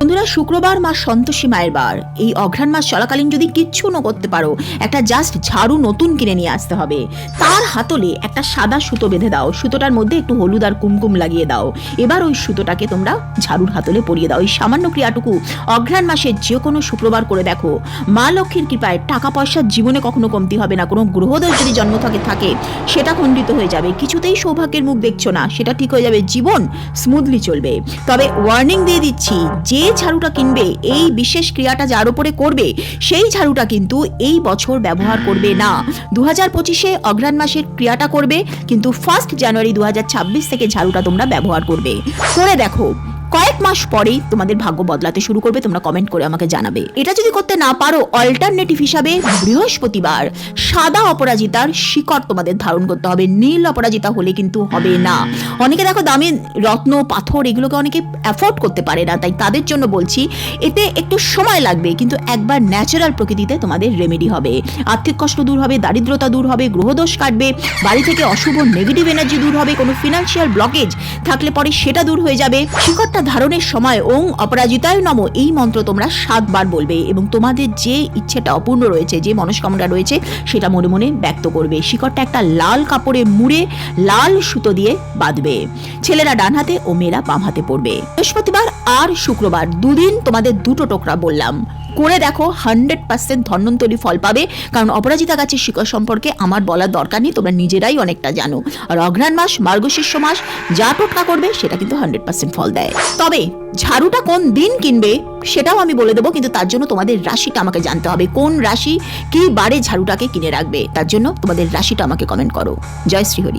বন্ধুরা, শুক্রবার মা সন্তোষী মায়ের বার। এই অঘ্রাণ মাস চলাকালীন যদি কিচ্ছু না করতে পারো, একটা জাস্ট ঝাড়ু নতুন কিনে নিয়ে আসতে হবে। তার হাতলে একটা সাদা সুতো বেঁধে দাও, সুতোটার মধ্যে একটু হলুদ আর কুমকুম লাগিয়ে দাও। এবার ওই সুতোটাকে তোমরা ঝাড়ুর হাতলে পরিয়ে দাও। এই সামান্য ক্রিয়াটুকু অঘ্রাণ মাসে যে কোনো শুক্রবার করে দেখো। মা লক্ষ্মীর কৃপায় টাকা পয়সার জীবনে কখনো কমতি হবে না। কোনো গ্রহদোষ যদি জন্ম থাকে থাকে, সেটা খণ্ডিত হয়ে যাবে। কিছুতেই সৌভাগ্যের মুখ দেখছ না। সেটা ঠিক হয়ে যাবে। জীবন স্মুথলি চলবে। তবে ওয়ার্নিং দিয়ে দিচ্ছি, যে ঝাড়ুটা কিনবে, এই বিশেষ ক্রিয়াটা যার উপরে করবে, সেই ঝাড়ুটা কিন্তু এই বছর ব্যবহার করবে না। দু হাজার পঁচিশে অগ্রাণ মাসের ক্রিয়াটা করবে, কিন্তু ফার্স্ট জানুয়ারি দু হাজার ছাব্বিশ থেকে ঝাড়ুটা তোমরা ব্যবহার করবে। করে দেখো কয়েক মাস পরেই তোমাদের ভাগ্য বদলাতে শুরু করবে, তোমরা কমেন্ট করে আমাকে জানাবে। এটা যদি করতে না পারো অল্টারনেটিভ হিসাবে বৃহস্পতিবার সাদা অপরাজিতার শিকড় তোমাদের ধারণ করতে হবে। নীল অপরাজিতা হলে কিন্তু হবে না। অনেকে দেখো দামি রত্ন, পাথর, এগুলোকে অনেকে অ্যাফোর্ড করতে পারে না। তাই তাদের জন্য বলছি, এতে একটু সময় লাগবে, কিন্তু একবার ন্যাচারাল প্রকৃতিতে তোমাদের রেমেডি হবে। আর্থিক কষ্ট দূর হবে, দারিদ্রতা দূর হবে, গ্রহদোষ কাটবে, বাড়ি থেকে অশুভ নেগেটিভ এনার্জি দূর হবে, কোনো ফিনান্সিয়াল ব্লকেজ থাকলে পরে সেটা দূর হয়ে যাবে। শিকড়টা ধারণের সময় ওং অপরাজিতায় নম, এই মন্ত্র তোমরা সাতবার বলবে এবং তোমাদের যে ইচ্ছেটা অপূর্ণ রয়েছে, যে মনস্কামনা রয়েছে, সেটা মনে মনে ব্যক্ত করবে। শিকড়টা একটা লাল কাপড়ে মুড়ে লাল সুতো দিয়ে বাঁধবে। ছেলেরা ডান হাতে ও মেয়েরা বাম হাতে পড়বে। বৃহস্পতিবার আর শুক্রবার, দুদিন তোমাদের দুটো টোকরা বললাম। করে দেখো হান্ড্রেড পার্সেন্ট ধন্বন্তরী ফল পাবে। কারণ অপরাজিতা গাছের শিকড় সম্পর্কে আমার বলার দরকার নেই, তোমরা নিজেরাই অনেকটা জানো। আর অঘ্রাণ মাস, মার্গশীর্ষ মাস, যা টোটকা করবে, সেটা কিন্তু হান্ড্রেড পার্সেন্ট ফল দেয়। তবে, ঝাড়ুটা কোন দিন কিনবে, সেটাও আমি বলে দেবো, কিন্তু তার জন্য তোমাদের রাশিটা আমাকে জানতে হবে। কোন রাশি কি বারে ঝাড়ুটাকে কিনে রাখবে, তার জন্য তোমাদের রাশিটা আমাকে কমেন্ট করো। জয় শ্রীহরি।